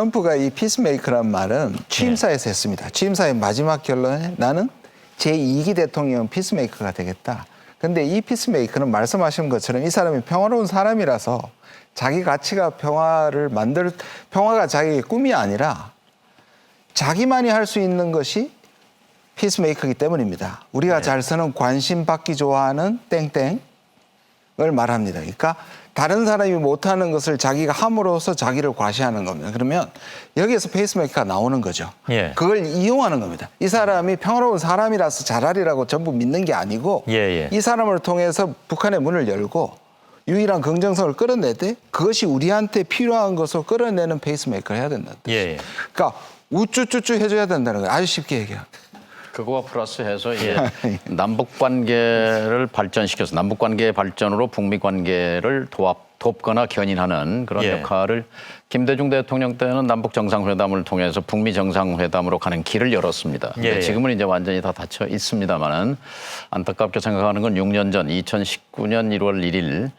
트럼프가 이 피스메이커란 말은 취임사에서 했습니다. 취임사의 마지막 결론에 나는 제2기 대통령 피스메이커가 되겠다. 근데 이 피스메이커는 말씀하신 것처럼 이 사람이 평화로운 사람이라서 자기 가치가 평화를 만들 평화가 자기의 꿈이 아니라 자기만이 할 수 있는 것이 피스메이커이기 때문입니다. 우리가 잘 쓰는 관심 받기 좋아하는 땡땡을 말합니다. 그러니까 다른 사람이 못하는 것을 자기가 함으로써 자기를 과시하는 겁니다. 그러면 여기에서 페이스메이커가 나오는 거죠. 예. 그걸 이용하는 겁니다. 이 사람이 평화로운 사람이라서 잘하리라고 전부 믿는 게 아니고 예, 예. 이 사람을 통해서 북한의 문을 열고 유일한 긍정성을 끌어내되 그것이 우리한테 필요한 것을 끌어내는 페이스메이커를 해야 된다. 예, 예. 그러니까 우쭈쭈쭈 해줘야 된다는 거예요. 아주 쉽게 얘기하면. 그거와 플러스해서 이제 남북 관계를 발전시켜서 남북 관계의 발전으로 북미 관계를 도합 돕거나 견인하는 그런 예. 역할을 김대중 대통령 때는 남북 정상회담을 통해서 북미 정상회담으로 가는 길을 열었습니다. 예, 예. 지금은 이제 완전히 다 닫혀 있습니다만은 안타깝게 생각하는 건 6년 전 2019년 1월 1일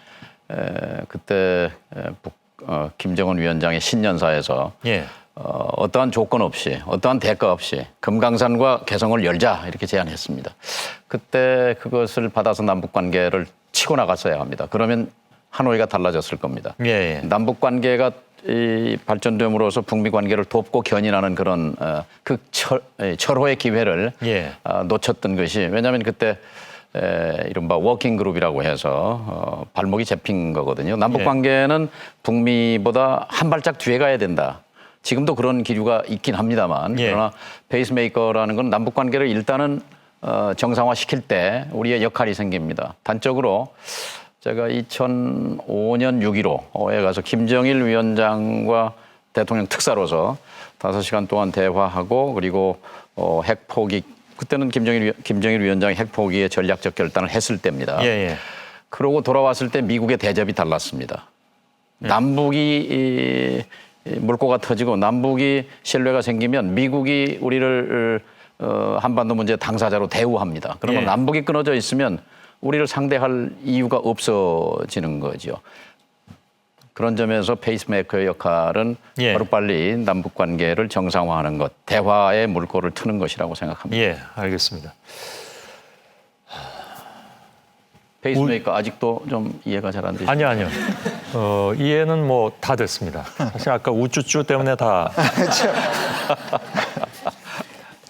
에, 그때 에, 북, 어, 김정은 위원장의 신년사에서 예. 어, 어떠한 조건 없이 어떠한 대가 없이 금강산과 개성을 열자 이렇게 제안했습니다. 그때 그것을 받아서 남북 관계를 치고 나갔어야 합니다. 그러면 하노이가 달라졌을 겁니다. 예, 예. 남북 관계가 이 발전됨으로써 북미 관계를 돕고 견인하는 그런 어, 그 철, 에, 철호의 기회를 예. 아, 놓쳤던 것이 왜냐하면 그때 에, 이른바 워킹 그룹이라고 해서 어, 발목이 잡힌 거거든요. 남북 예. 관계는 북미보다 한 발짝 뒤에 가야 된다. 지금도 그런 기류가 있긴 합니다만 예. 그러나 페이스메이커라는 건 남북 관계를 일단은 어, 정상화 시킬 때 우리의 역할이 생깁니다. 단적으로 제가 2005년 6.15에 가서 김정일 위원장과 대통령 특사로서 다섯 시간 동안 대화하고 그리고 어, 핵 포기 그때는 김정일 위- 김정일 위원장이 핵 포기의 전략적 결단을 했을 때입니다. 예, 예. 그러고 돌아왔을 때 미국의 대접이 달랐습니다. 남북이 이, 이 물꼬가 터지고 남북이 신뢰가 생기면 미국이 우리를 어, 한반도 문제 당사자로 대우합니다. 그러면 예. 남북이 끊어져 있으면 우리를 상대할 이유가 없어지는 거죠. 그런 점에서 페이스메이커의 역할은 예. 바로 빨리 남북 관계를 정상화하는 것, 대화의 물꼬를 트는 것이라고 생각합니다. 예, 알겠습니다. 페이스메이커 아직도 좀 이해가 잘 안 되시죠? 아니요, 아니요. 어, 이해는 뭐 다 됐습니다. 사실 아까 우쭈쭈 때문에 다